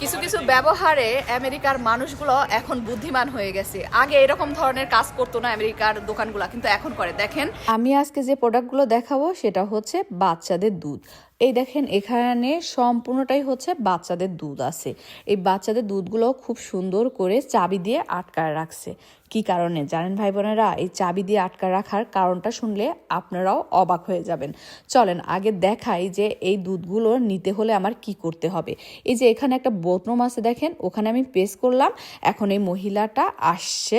কিছু কিছু ব্যবহারে আমেরিকার মানুষগুলো এখন বুদ্ধিমান হয়ে গেছে। আগে এরকম ধরনের কাজ করতো না আমেরিকার দোকানগুলো, কিন্তু এখন করে। দেখেন, আমি আজকে যে প্রোডাক্টগুলো দেখাবো, সেটা হচ্ছে বাচ্চাদের দুধ। এই দেখেন, এখানে সম্পূর্ণটাই হচ্ছে বাচ্চাদের দুধ আছে। এই বাচ্চাদের দুধগুলো খুব সুন্দর করে চাবি দিয়ে আটকায় রাখছে। কি কারণে? জানেন ভাই বোনেরা এই চাবি দিয়ে আটকা রাখার কারণটা শুনলে আপনারাও অবাক হয়ে যাবেন। চলেন, আগে দেখাই যে এই দুধগুলো নিতে হলে আমার কি করতে হবে। এই যে এখানে একটা বোতরম আছে, দেখেন, ওখানে আমি পেস করলাম। এখন এই মহিলাটা আসছে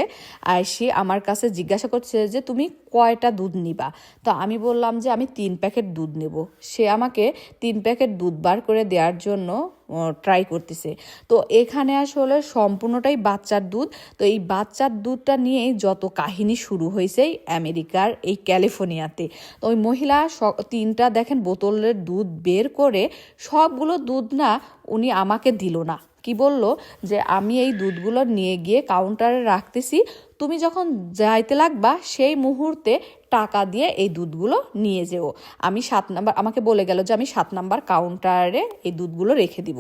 আসি আমার কাছে জিজ্ঞাসা করছে যে, তুমি কয়টা দুধ নিবা? তো আমি বললাম যে, আমি তিন প্যাকেট দুধ নেব। সে আমাকে তিন প্যাকেট দুধ বার করে দেওয়ার জন্য ট্রাই করতেছে। তো এখানে আসলে সম্পূর্ণটাই বাচ্চার দুধ। তো এই বাচ্চার দুধটা নিয়েই যত কাহিনী শুরু হয়েছে আমেরিকার, এই ক্যালিফোর্নিয়াতে। তো ওই মহিলা তিনটা দেখেন বোতলের দুধ বের করে, সবগুলো দুধ না উনি আমাকে দিল না। কি বলল? যে আমি এই দুধগুলো নিয়ে গিয়ে কাউন্টারে রাখতেছি। তুমি যখন যাইতে লাগবা, সেই মুহূর্তে টাকা দিয়ে এই দুধগুলো নিয়ে যেও। আমি সাত নাম্বার, আমাকে বলে গেল যে আমি সাত নাম্বার কাউন্টারে এই দুধগুলো রেখে দিব।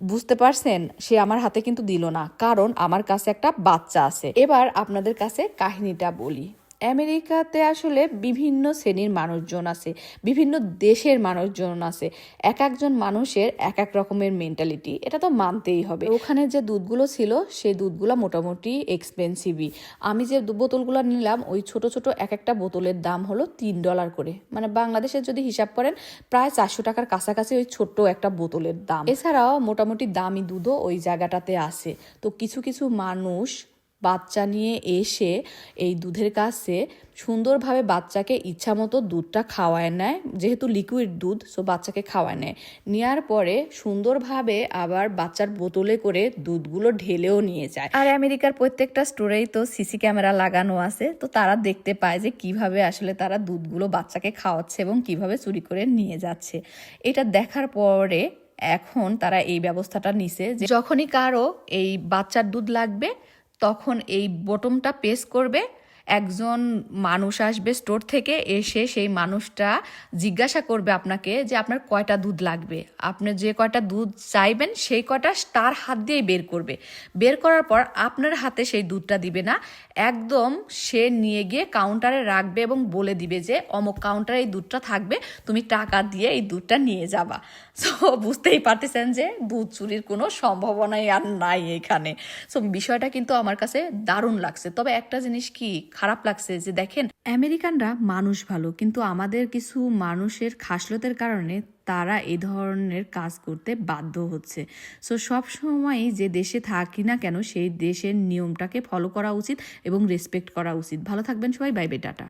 বুঝতে পারছেন? সে আমার হাতে কিন্তু দিল না, কারণ আমার কাছে একটা বাচ্চা আছে। এবার আপনাদের কাছে কাহিনীটা বলি। আমেরিকাতে আসলে বিভিন্ন শ্রেণির মানুষজন আছে, বিভিন্ন দেশের মানুষজন আছে। এক একজন মানুষের এক এক রকমের মেন্টালিটি এটা তো মানতেই হবে। ওখানে যে দুধগুলো ছিল, সেই দুধগুলো মোটামুটি এক্সপেন্সিভই আমি যে বোতলগুলো নিলাম, ওই ছোট ছোট এক একটা বোতলের দাম হলো তিন ডলার করে। মানে বাংলাদেশের যদি হিসাব করেন, প্রায় চারশো টাকার কাছাকাছি ওই ছোট্ট একটা বোতলের দাম। এছাড়াও মোটামুটি দামি দুধও ওই জায়গাটাতে আছে। তো কিছু কিছু মানুষ বাচ্চা নিয়ে এসে এই দুধের কাছে সুন্দরভাবে বাচ্চাকে ইচ্ছা মতো দুধটা খাওয়ায় নেয়, যেহেতু লিকুইড দুধ সো বাচ্চাকে খাওয়ায় নেয়। নেওয়ার পরে সুন্দরভাবে আবার বাচ্চার বোতলে করে দুধগুলো ঢেলেও নিয়ে যায়। আর আমেরিকার প্রত্যেকটা স্টোরেই তো সিসি ক্যামেরা লাগানো আছে, তো তারা দেখতে পায় যে কীভাবে আসলে তারা দুধগুলো বাচ্চাকে খাওয়াচ্ছে এবং কীভাবে চুরি করে নিয়ে যাচ্ছে। এটা দেখার পরে এখন তারা এই ব্যবস্থাটা নিছে যে যখনই কারও এই বাচ্চার দুধ লাগবে তখন এই বটমটা পেস করবে একজন মানুষ আসবে স্টোর থেকে এসে সেই মানুষটা জিজ্ঞাসা করবে আপনাকে যে আপনার কয়টা দুধ লাগবে। আপনি যে কয়টা দুধ চাইবেন সেই কয়টা তার হাত দিয়েই বের করবে। বের করার পর আপনার হাতে সেই দুধটা দিবে না। একদম সে নিয়ে গিয়ে কাউন্টারে রাখবে এবং বলে দিবে যে, অমুক কাউন্টারে এই দুধটা থাকবে, তুমি টাকা দিয়ে এই দুধটা নিয়ে যাবা। সো বুঝতেই পারতেছেন যে দুধ চুরির কোনো সম্ভাবনাই আর নাই এখানে। সো বিষয়টা কিন্তু আমার কাছে দারুণ লাগছে। তবে একটা জিনিস কি খারাপ লাগছে যে দেখেন, আমেরিকানরা মানুষ ভালো, কিন্তু আমাদের কিছু মানুষের খাসলতের কারণে তারা এই ধরনের কাজ করতে বাধ্য হচ্ছে। সো সব সময় যে দেশে থাকি না কেন, সেই দেশের নিয়মটাকে ফলো করা উচিত এবং রেসপেক্ট করা উচিত। ভালো থাকবেন সবাই বাইবে বাই টাটা।